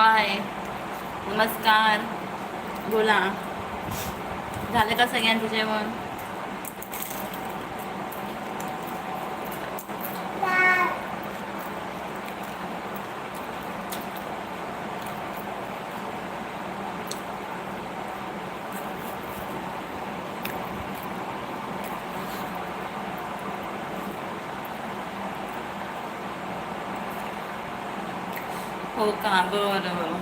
हाय. नमस्कार. बोला. झालं का सगळ्यांचं जेवण? हो का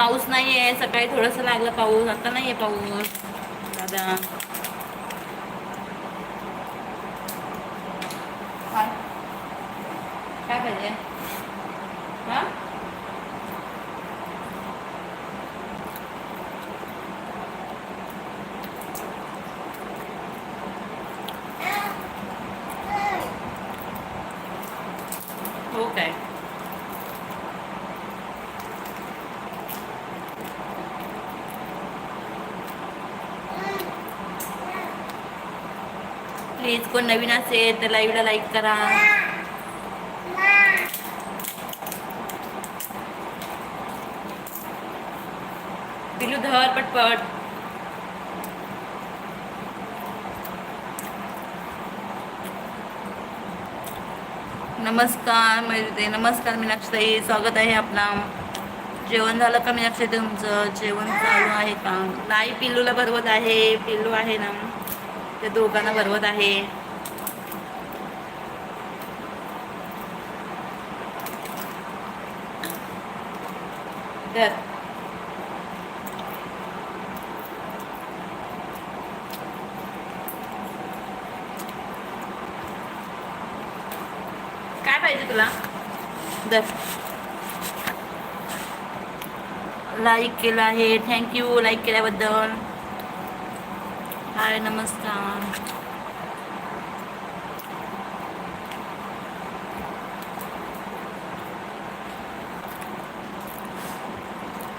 पाऊस नाही आहे सकाळी थोडंसं लागलं पाऊस आता नाही आहे पाऊस. दादा काय काय पाहिजे हां हो काय प्लीज कोण नवीन असेल तर लाईव्हला लाईक करा. दिलू धर पटपट. नमस्कार म्हणजे नमस्कार मीनाक्षताई स्वागत आहे आपला. जेवण झालं का मीनाक्षताई तुमचं? जेवण चालू आहे का? नाही पिल्लूला भरवत आहे पिल्लू आहे ना. त्या दोघांना भरवत आहे. तर. काय पाहिजे तुला? दर. लाईक केलं आहे. थँक्यू लाईक केल्याबद्दल. हाय नमस्कार.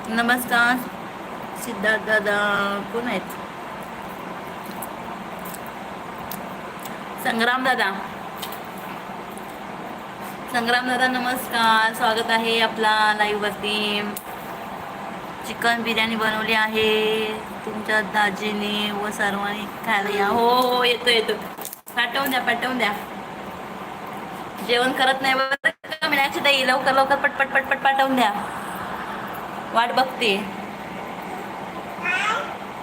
नमस्कार सिद्धार्थ दादा कोण आहेत? संग्राम दादा. संग्राम दादा नमस्कार. स्वागत आहे आपला लाईव्ह वरती. चिकन बिर्याणी बनवली आहे. तुमच्या दाजीने व सर्वांनी खायला या. हो हो येतो येतो पाठवून द्या पाठवून द्या. जेवण करत नाही बरं ताई लवकर लवकर पटपट पटपट पाठवून द्या. वाट बघते.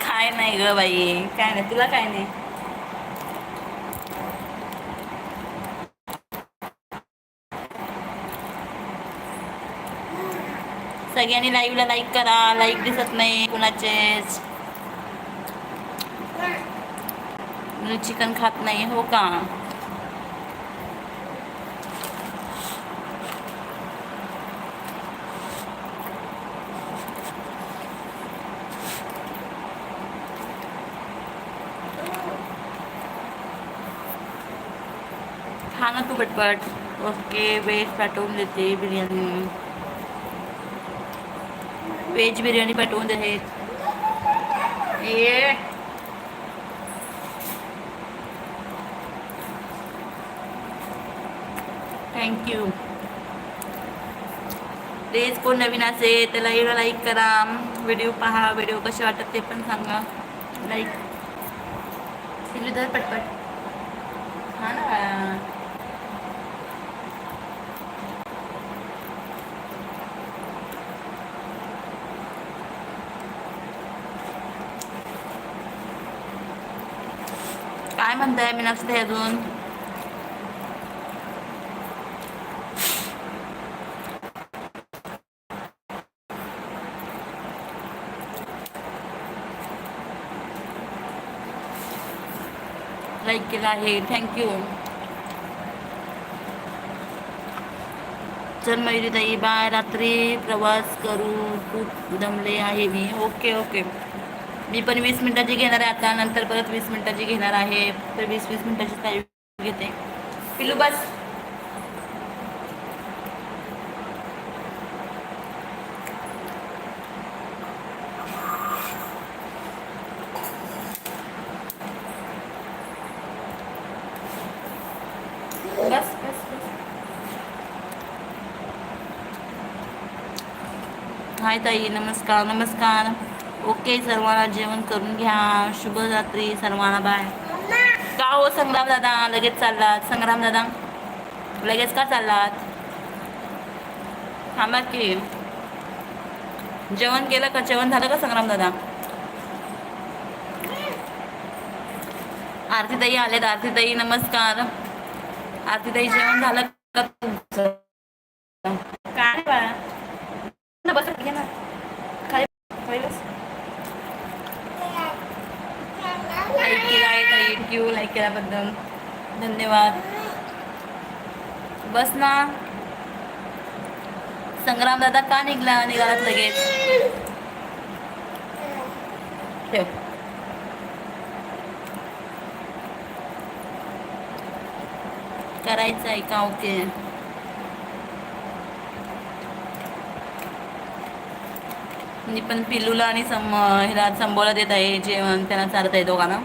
काय नाही ग बाई. काय नाही. तुला काय नाही? सगळ्यांनी लाईव्हला लाईक करा. लाईक दिसत नाही कुणाचेच चिकन खात नाही हो का? खा ना तू पटपट. ओके वेज पाठवून देते बिर्याणी. व्हेज बिर्याणी पाठवून दे ये. थँक्यू प्लीज कोण नवीन असेल तर लाईव्हला लाईक करा. व्हिडिओ पहा व्हिडिओ कसे वाटत ते पण सांगा. लाईक धर पटपट. हा ना? काय म्हणताय मी नसते अजून लाईक केला आहे थँक्यू चल मयुरी ताई बा रात्री प्रवास करू. खूप दमले आहे मी. ओके ओके मी पण वीस मिनिटाची घेणार आहे, आता नंतर परत वीस मिनिटाची घेणार आहे. तर वीस वीस मिनिटाची टाईम घेते. पिलू बस. हाय ताई, नमस्कार नमस्कार. ओके सर्वांना जेवण करून घ्या. शुभ रात्री सर्वांना बाय. का हो संग्राम दादा? लगेच चाललात. संग्राम दादा लगेच का चाललात? थांबा की. जेवण केलं का? जेवण झालं का संग्राम दादा? आरतीताई आलेत. आरतीताई नमस्कार. आरतीताई जेवण झालं का तुमचं काय बाळा ना बस घे ना खाली खाली बस लाईक केला आहे ताई थँक्यू लाईक केल्याबद्दल धन्यवाद. बस ना. संग्राम दादा का निघला? निघालात लगेच. ठेव. करायचं आहे का? ओके. मी पण पिल्लूला आणि सम ह्याला संबोला देत आहे. जेवण त्यांना चालत आहे दोघांना.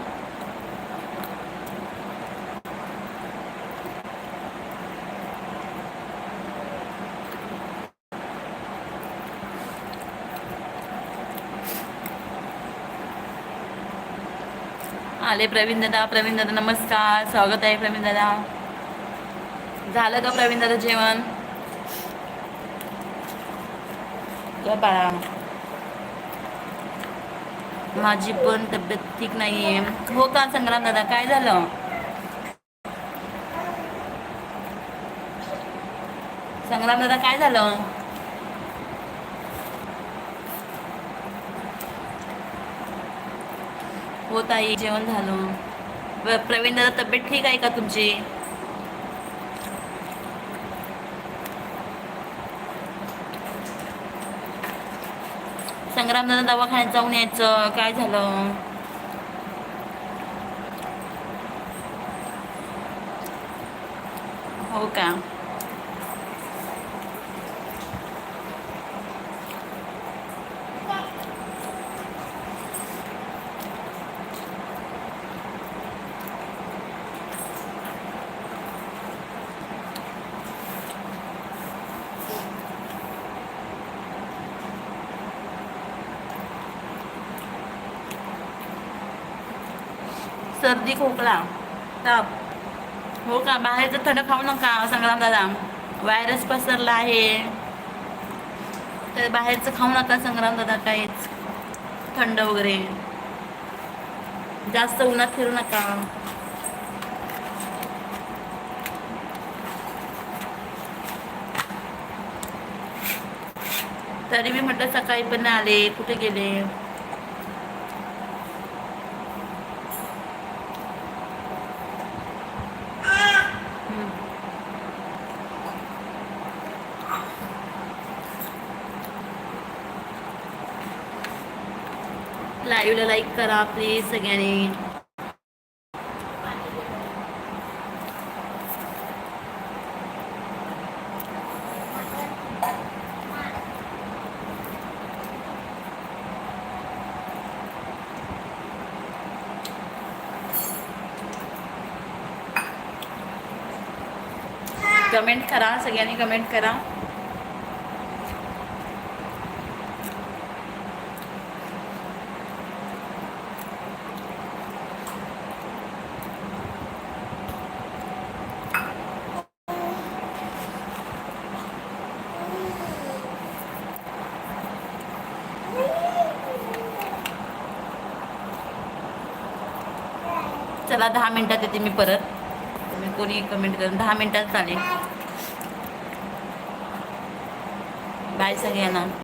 आले प्रवीण दादा प्रवीण दादा नमस्कार. स्वागत आहे प्रवीण दादा झालं का प्रवीण दादा जेवण बाळा. माझी पण तब्येत ठीक नाहीये. हो का संग्राम दादा काय झालं? संग्राम दादा काय झालं? हो ताई जेवण झालं. प्रवीण दादा तब्येत ठीक आहे का तुमची? संग्राम दादा दवाखान्यात जाऊन यायचं. काय झालं? हो का? सर्दी खोकला ताप. हो का? बाहेरचं थंड खाऊ नका संग्राम दादा व्हायरस पसरला आहे. तर बाहेरचं खाऊ नका संग्राम दादा काहीच. थंड वगैरे. जास्त उन्हात फिरू नका. तरी मी म्हटलं सकाळी पण आले. कुठे गेले? लाईव्हला लाईक करा प्लीज सगळ्यांनी. कमेंट करा सगळ्यांनी कमेंट करा. चला दहा मिनटात येते मी परत. तुम्ही कोणी कमेंट करून दहा मिनटात चालेल. बाय सगळ्यांना.